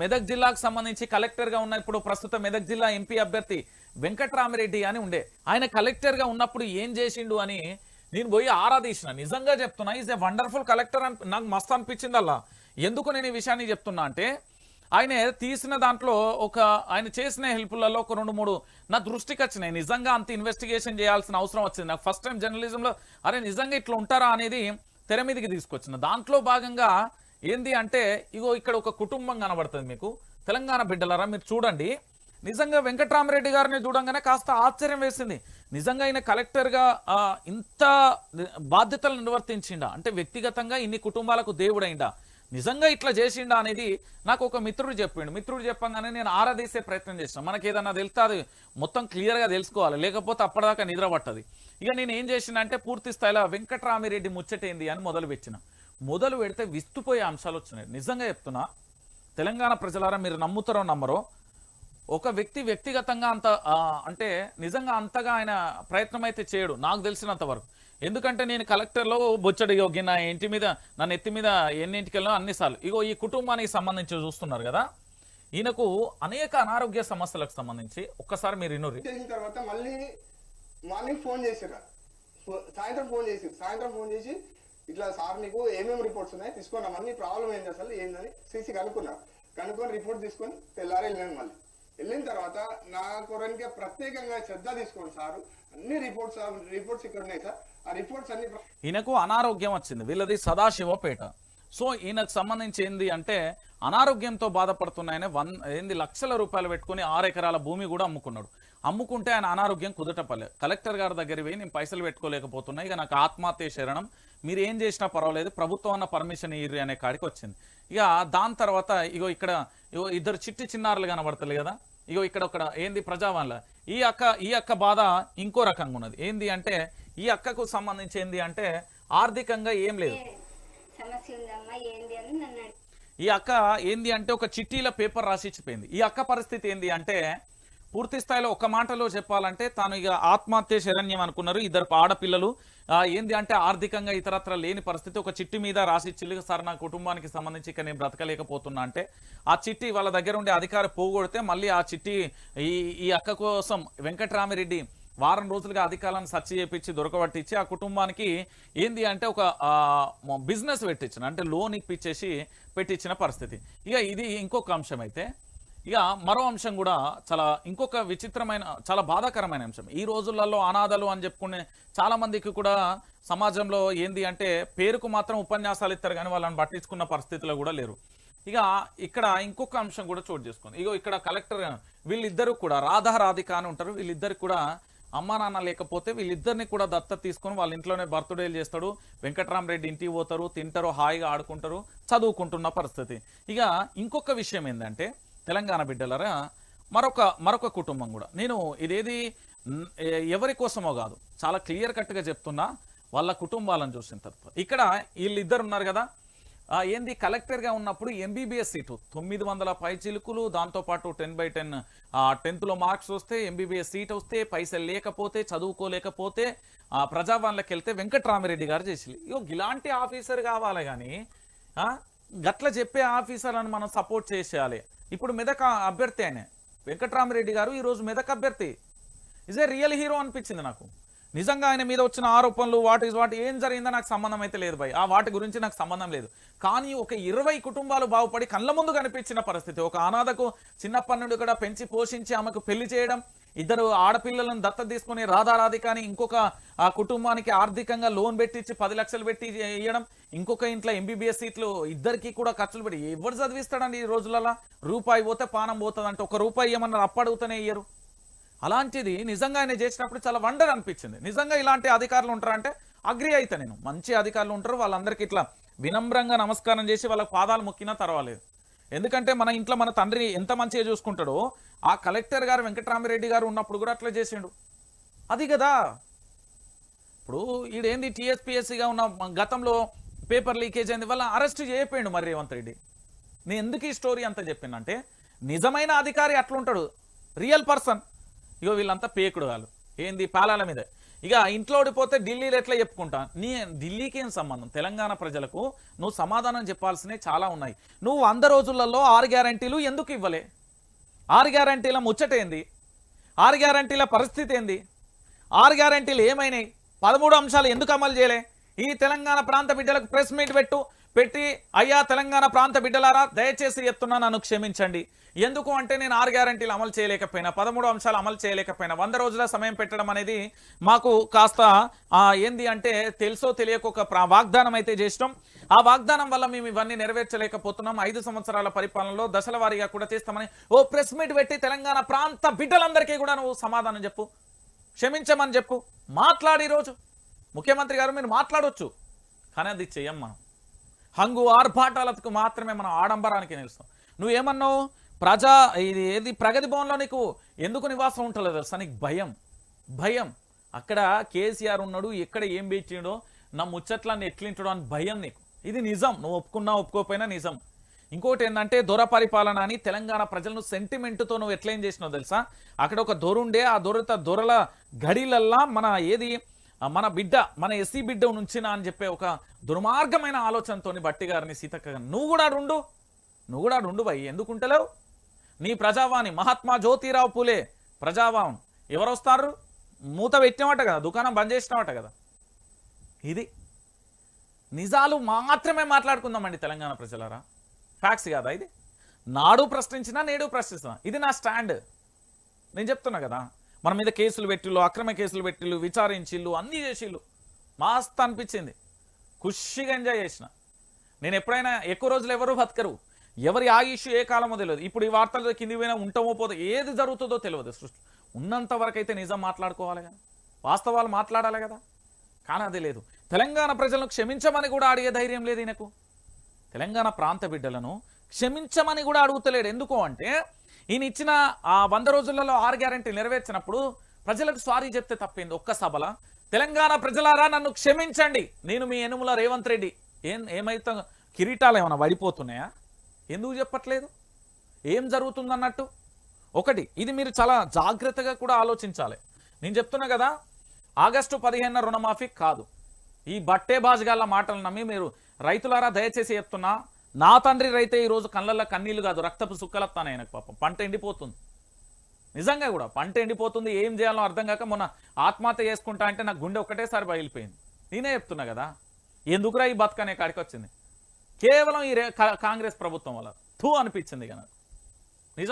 మెదక్ జిల్లాకు సంబంధించి కలెక్టర్గా ఉన్న ఇప్పుడు ప్రస్తుత మెదక్ జిల్లా ఎంపీ అభ్యర్థి వెంకట్రామరెడ్డి అని ఉండే. ఆయన కలెక్టర్గా ఉన్నప్పుడు ఏం చేసిండు అని నేను పోయి ఆరాధీసిన నిజంగా చెప్తున్నా ఈజ్ ఎ వండర్ఫుల్ కలెక్టర్ అని నాకు మస్తు అనిపించింది అలా ఎందుకు నేను ఈ విషయాన్ని చెప్తున్నా అంటే ఆయన తీసిన దాంట్లో ఒక ఆయన చేసిన హెల్ప్లలో ఒక రెండు మూడు నా దృష్టికి వచ్చినాయి. నిజంగా అంత ఇన్వెస్టిగేషన్ చేయాల్సిన అవసరం వచ్చింది. నాకు ఫస్ట్ టైం జర్నలిజంలో అరే నిజంగా ఇట్లా ఉంటారా అనేది తెర మీదకి తీసుకొచ్చిన. దాంట్లో భాగంగా ఏంది అంటే ఇగో ఇక్కడ ఒక కుటుంబం కనబడుతుంది మీకు. తెలంగాణ బిడ్డలరా మీరు చూడండి. నిజంగా వెంకట్రామరెడ్డి గారిని చూడంగానే కాస్త ఆశ్చర్యం వేసింది. నిజంగా ఆయన కలెక్టర్గా ఇంత బాధ్యతలు నిర్వర్తించిండా? అంటే వ్యక్తిగతంగా ఇన్ని కుటుంబాలకు దేవుడైందా నిజంగా ఇట్లా చేసిండా అనేది నాకు ఒక మిత్రుడు చెప్పిండు. మిత్రుడు చెప్పంగానే నేను ఆరాధీసే ప్రయత్నం చేసిన. మనకి ఏదన్నా తెలిస్తే అది మొత్తం క్లియర్గా తెలుసుకోవాలి. లేకపోతే అప్పటిదాకా నిద్ర పట్టది ఇక నేను ఏం చేసిన అంటే పూర్తి స్థాయిలో వెంకట్రామిరెడ్డి ముచ్చటేంది అని మొదలు పెట్టిన మొదలు పెడితే విస్తుపోయే అంశాలు వచ్చినాయి. నిజంగా చెప్తున్నా తెలంగాణ ప్రజలారా మీరు నమ్ముతారో నమ్మరో ఒక వ్యక్తి వ్యక్తిగతంగా అంత అంటే నిజంగా అంతగా ఆయన ప్రయత్నం అయితే చేయడు నాకు తెలిసినంత వరకు. ఎందుకంటే నేను కలెక్టర్లో బొచ్చడి ఇగో నా ఇంటి మీద నన్ను ఎత్తి మీద ఎన్నింటికి వెళ్ళినా అన్నిసార్లు ఇగో ఈ కుటుంబానికి సంబంధించి చూస్తున్నారు కదా ఈయనకు అనేక అనారోగ్య సమస్యలకు సంబంధించి ఒక్కసారి మీరు ఇనురి చేసిన తర్వాత మళ్ళీ మార్నింగ్ ఫోన్ చేసిర్రు. సాయంత్రం ఫోన్ చేసి సాయంత్రం ఫోన్ చేసి ఇట్లా సార్ నీకు ఏమేమి రిపోర్ట్స్ ఉన్నాయి? తీసుకున్నాం అన్ని ప్రాబ్లం ఏంటి అసలు? ఏందని సీసీ కనుక్కున్నా. కనుక్కొని రిపోర్ట్ తీసుకొని తెల్లారి వెళ్ళాను మళ్ళీ. వెళ్ళిన తర్వాత నా కొరకే ప్రత్యేకంగా శ్రద్ధ తీసుకోండి సార్. అన్ని రిపోర్ట్స్ రిపోర్ట్స్ ఇక్కడ ఉన్నాయి సార్. ఆ రిపోర్ట్స్ అన్ని ఈయనకు అనారోగ్యం వచ్చింది. వీళ్ళది సదాశివపేట. సో ఈయనకు సంబంధించి ఏంది అంటే అనారోగ్యంతో బాధపడుతున్నాయని వన్ ఏంది లక్షల రూపాయలు పెట్టుకుని ఆరు ఎకరాల భూమి కూడా అమ్ముకున్నాడు. అమ్ముకుంటే ఆయన అనారోగ్యం కుదటపల్లె కలెక్టర్ గారి దగ్గర పోయి నేను పైసలు పెట్టుకోలేకపోతున్నా. ఇక నాకు ఆత్మహత్య శరణం. మీరు ఏం చేసినా పర్వాలేదు ప్రభుత్వం అన్న పర్మిషన్ ఇర్రి అనే కాడికి వచ్చింది. ఇక దాని తర్వాత ఇగో ఇక్కడ ఇగో ఇద్దరు చిట్టి చిన్నారులు కనబడతలే కదా ఇగో ఇక్కడ ఒక ఏంది ప్రజావాన్ల ఈ అక్క ఈ అక్క బాధ ఇంకో రకంగా ఉన్నది. ఏంది అంటే ఈ అక్కకు సంబంధించి ఏంది అంటే ఆర్థికంగా ఏం లేదు. ఈ అక్క ఏంది అంటే ఒక చిట్టీల పేపర్ రాసి ఇచ్చిపోయింది. ఈ అక్క పరిస్థితి ఏంది అంటే పూర్తి స్థాయిలో ఒక మాటలో చెప్పాలంటే తాను ఇక ఆత్మహత్య శరణ్యం అనుకున్నారు ఇద్దరు ఆడపిల్లలు. ఏంది అంటే ఆర్థికంగా ఇతరత్ర లేని పరిస్థితి. ఒక చిట్టి మీద రాసి చిల్లుగా సార్ నా కుటుంబానికి సంబంధించి ఇక నేను బ్రతకలేకపోతున్నా అంటే ఆ చిట్టి వాళ్ళ దగ్గర ఉండే అధికారి పోగొడితే మళ్ళీ ఆ చిట్టి ఈ ఈ అక్క కోసం వెంకటరామిరెడ్డి వారం రోజులుగా అధికారులను సర్చ్ చేపించి దొరకబట్టించి ఆ కుటుంబానికి ఏంది అంటే ఒక బిజినెస్ పెట్టించిన అంటే లోన్ ఇప్పించేసి పెట్టించిన పరిస్థితి. ఇక ఇది ఇంకొక అంశం అయితే ఇక మరో అంశం కూడా చాలా ఇంకొక విచిత్రమైన చాలా బాధాకరమైన అంశం. ఈ రోజులలో అనాథలు అని చెప్పుకునే చాలా మందికి కూడా సమాజంలో ఏంది అంటే పేరుకు మాత్రం ఉపన్యాసాలు ఇస్తారు కానీ వాళ్ళని పట్టించుకున్న పరిస్థితిలో కూడా లేరు. ఇక ఇక్కడ ఇంకొక అంశం కూడా చోటు చేసుకుంది. ఇగో ఇక్కడ కలెక్టర్ వీళ్ళిద్దరూ కూడా రాధా రాధిక అని ఉంటారు. వీళ్ళిద్దరు కూడా అమ్మా నాన్న లేకపోతే వీళ్ళిద్దరిని కూడా దత్తత తీసుకొని వాళ్ళ ఇంట్లోనే బర్త్డేలు చేస్తాడు. వెంకట్రామరెడ్డి ఇంటికి పోతారు తింటారు హాయిగా ఆడుకుంటారు చదువుకుంటున్న పరిస్థితి. ఇక ఇంకొక విషయం ఏంటంటే తెలంగాణ బిడ్డలరా మరొక మరొక కుటుంబం కూడా. నేను ఇదేది ఎవరి కోసమో కాదు. చాలా క్లియర్ కట్గా చెప్తున్నా వాళ్ళ కుటుంబాలను చూసిన తర్వాత. ఇక్కడ వీళ్ళిద్దరు ఉన్నారు కదా. ఏంది? కలెక్టర్గా ఉన్నప్పుడు ఎంబీబీఎస్ సీటు. తొమ్మిది వందల పై చిలుకులు దాంతోపాటు టెన్ బై టెన్ టెన్త్లో మార్క్స్ వస్తే ఎంబీబీఎస్ సీట్ వస్తే పైసలు లేకపోతే చదువుకోలేకపోతే ఆ, వెళ్తే వెంకట్రామిరెడ్డి గారు చేసి ఇగో ఇలాంటి ఆఫీసర్ కావాలి కానీ గట్ల చెప్పే ఆఫీసర్లను మనం సపోర్ట్ చేసేయాలి. ఇప్పుడు మెదక్ అభ్యర్థి ఆయన. వెంకట్రామరెడ్డి గారు ఈరోజు మెదక్ అభ్యర్థి. ఇజ్ ఏ రియల్ హీరో అనిపించింది నాకు. నిజంగా ఆయన మీద వచ్చిన ఆరోపణలు వాట్ ఇస్ వాట్ ఏం జరిగిందో నాకు సంబంధం అయితే లేదు భయ్. ఆ వాటి గురించి నాకు సంబంధం లేదు. కానీ ఒక ఇరవై కుటుంబాలు బాగుపడి కళ్ళ ముందు కనిపించిన పరిస్థితి. ఒక అనాథకు చిన్నప్పటి నుండి కూడా పెంచి పోషించి ఆమెకు పెళ్ళి చేయడం ఇద్దరు ఆడపిల్లలను దత్తత తీసుకుని రాధారాధికాని ఇంకొక ఆ కుటుంబానికి ఆర్థికంగా లోన్ పెట్టించి పది లక్షలు పెట్టి ఇవ్వడం ఇంకొక ఇంట్లో ఎంబీబీఎస్ సీట్లు ఇద్దరికి కూడా ఖర్చులు పెట్టి ఎవరు చదివిస్తాడండి ఈ రోజులలో? రూపాయి పోతే పానం పోతుంది అంటే ఒక రూపాయి ఏమన్నారు అప్పడుగుతూనే ఇయ్యరు. అలాంటిది నిజంగా ఆయన చేసినప్పుడు చాలా వండర్ అనిపించింది. నిజంగా ఇలాంటి అధికారులు ఉంటారంటే అగ్రి అయితే నేను. మంచి అధికారులు ఉంటారు వాళ్ళందరికీ ఇట్లా వినమ్రంగా నమస్కారం చేసి వాళ్ళకి పాదాలు మొక్కినా తర్వాలేదు ఎందుకంటే మన ఇంట్లో మన తండ్రి ఎంత మంచిగా చూసుకుంటాడో ఆ కలెక్టర్ గారు వెంకటరామిరెడ్డి గారు ఉన్నప్పుడు కూడా అట్లా చేసిండు. అది కదా. ఇప్పుడు ఈడేంది టీఎస్పీఎస్సీగా ఉన్న గతంలో పేపర్ లీకేజ్ అయింది వల్ల అరెస్ట్ చేయపోయిండు మరి రేవంత్ రెడ్డి. నేను ఎందుకు ఈ స్టోరీ అంతా చెప్పినంటే నిజమైన అధికారి అట్లుంటాడు రియల్ పర్సన్. ఇగో వీళ్ళంతా పేకుడు వాళ్ళు. ఏంది పాలాల మీద? ఇక ఇంట్లో ఓడిపోతే ఢిల్లీలో ఎట్లా చెప్పుకుంటా? నీ ఢిల్లీకి ఏం సంబంధం? తెలంగాణ ప్రజలకు నువ్వు సమాధానం చెప్పాల్సినవి చాలా ఉన్నాయి. నువ్వు వంద రోజులలో ఆరు గ్యారంటీలు ఎందుకు ఇవ్వలే? ఆరు గ్యారంటీల ముచ్చటేంది ఆరు గ్యారంటీల పరిస్థితి ఏంది? ఆరు గ్యారంటీలు ఏమైనాయి? పదమూడు అంశాలు ఎందుకు అమలు చేయలే? ఈ తెలంగాణ ప్రాంత బిడ్డలకు ప్రెస్ మీట్ పెట్టు పెట్టి అయ్యా తెలంగాణ ప్రాంత బిడ్డలారా దయచేసి చెప్తున్నా నన్ను క్షమించండి. ఎందుకు అంటే నేను ఆరు గ్యారంటీలు అమలు చేయలేకపోయినా పదమూడు అంశాలు అమలు చేయలేకపోయినా వంద రోజుల సమయం పెట్టడం అనేది మాకు కాస్త ఏంది అంటే తెలుసో తెలియక ఒక ప్రా- వాగ్దానం అయితే చేసినాం. ఆ వాగ్దానం వల్ల మేము ఇవన్నీ నెరవేర్చలేకపోతున్నాం. ఐదు సంవత్సరాల పరిపాలనలో దశల వారీగా కూడా చేస్తామని ఓ ప్రెస్ మీట్ పెట్టి తెలంగాణ ప్రాంత బిడ్డలందరికీ కూడా నువ్వు సమాధానం చెప్పు. క్షమించమని చెప్పు. మాట్లాడి రోజు. ముఖ్యమంత్రి గారు మీరు మాట్లాడొచ్చు. కానీ అది చెయ్యం మనం. హంగు ఆర్భాటాలకు మాత్రమే మనం ఆడంబరానికి నిలుస్తాం. నువ్వేమన్నావు? ప్రజా ఇది ఏది ప్రగతి భవన్లో నీకు ఎందుకు నివాసం ఉంటలేదు తెలుసా? నీకు భయం. భయం. అక్కడ కేసీఆర్ ఉన్నాడు ఎక్కడ ఏం పెట్టిండో నా ముచ్చట్లన్నీ ఎట్లింటాడో అని భయం నీకు. ఇది నిజం. నువ్వు ఒప్పుకున్నా ఒప్పుకోకపోయినా నిజం. ఇంకోటి ఏంటంటే దొర పరిపాలన అని తెలంగాణ ప్రజలను సెంటిమెంట్తో నువ్వు ఎట్లేం చేసినావు తెలుసా? అక్కడ ఒక దొరుండే ఆ దొరత దొరల గడిలల్లా మన ఏది మన బిడ్డ మన ఎస్సీ బిడ్డ నుంచినా అని చెప్పే ఒక దుర్మార్గమైన ఆలోచనతోని బట్టి గారిని సీతక్క నువ్వు కూడా ఉండు నువ్వు కూడా ఉండు భయ్ ఎందుకు ఉంటలేవు నీ ప్రజావాణి మహాత్మా జ్యోతిరావు పూలే ప్రజావాణి ఎవరు వస్తారు మూత పెట్టినవాట కదా దుకాణం బంద్ చేసినవాట కదా. ఇది నిజాలు మాత్రమే మాట్లాడుకుందామండి తెలంగాణ ప్రజలరా? ఫ్యాక్స్ కాదా ఇది? నాడు ప్రశ్నించినా నేడు ప్రశ్నిస్తున్నా. ఇది నా స్టాండ్. నేను చెప్తున్నా కదా మన మీద కేసులు పెట్టిళ్ళు అక్రమ కేసులు పెట్టిళ్ళు విచారించిళ్ళు అన్నీ చేసిళ్ళు మస్తు అనిపించింది. ఖుషిగా ఎంజాయ్ చేసిన. నేను ఎప్పుడైనా ఎక్కువ రోజులు ఎవరు బతకరు. ఎవరి ఆయుష్ ఏ కాలమో తెలియదు. ఇప్పుడు ఈ వార్తలు కింది పోయినా ఉంటామో పోతే ఏది జరుగుతుందో తెలియదు సృష్టి. ఉన్నంత వరకు అయితే నిజం మాట్లాడుకోవాలి కదా. వాస్తవాలు మాట్లాడాలి కదా. కానీ అది లేదు. తెలంగాణ ప్రజలను క్షమించమని కూడా అడిగే ధైర్యం లేదు ఈయనకు. తెలంగాణ ప్రాంత బిడ్డలను క్షమించమని కూడా అడుగుతలేడు. ఎందుకు అంటే ఈయన ఇచ్చిన ఆ వంద రోజులలో ఆరు గ్యారంటీ నెరవేర్చినప్పుడు ప్రజలకు సారీ చెప్తే తప్పింది ఒక్క సభల? తెలంగాణ ప్రజలారా నన్ను క్షమించండి. నేను మీ ఎనుముల రేవంత్ రెడ్డి. ఏం ఏమైతే కిరీటాలు ఏమైనా వడిపోతున్నాయా ఎందుకు చెప్పట్లేదు? ఏం జరుగుతుందన్నట్టు? ఒకటి ఇది మీరు చాలా జాగ్రత్తగా కూడా ఆలోచించాలి. నేను చెప్తున్నా కదా ఆగస్టు పదిహేను రుణమాఫీ కాదు. ఈ బట్టే బాజుగాళ్ళ మాటలు నమ్మి మీరు రైతులారా దయచేసి చెప్తున్నా నా తండ్రి రైతే ఈ రోజు కళ్ళల్లో కన్నీళ్ళు కాదు రక్తపు సుక్కలత్తాను ఆయనకు పాపం. పంట ఎండిపోతుంది. నిజంగా కూడా పంట ఎండిపోతుంది ఏం చేయాలో అర్థం కాక మొన్న ఆత్మహత్య చేసుకుంటా అంటే నాకు గుండె ఒకటేసారి బయలిపోయింది. నేనే చెప్తున్నా కదా ఎందుకురా ఈ బతుకనే కాడికి వచ్చింది కేవలం ఈ రే- కా- కాంగ్రెస్ ప్రభుత్వం వల్ల. థూ అనిపించింది కదా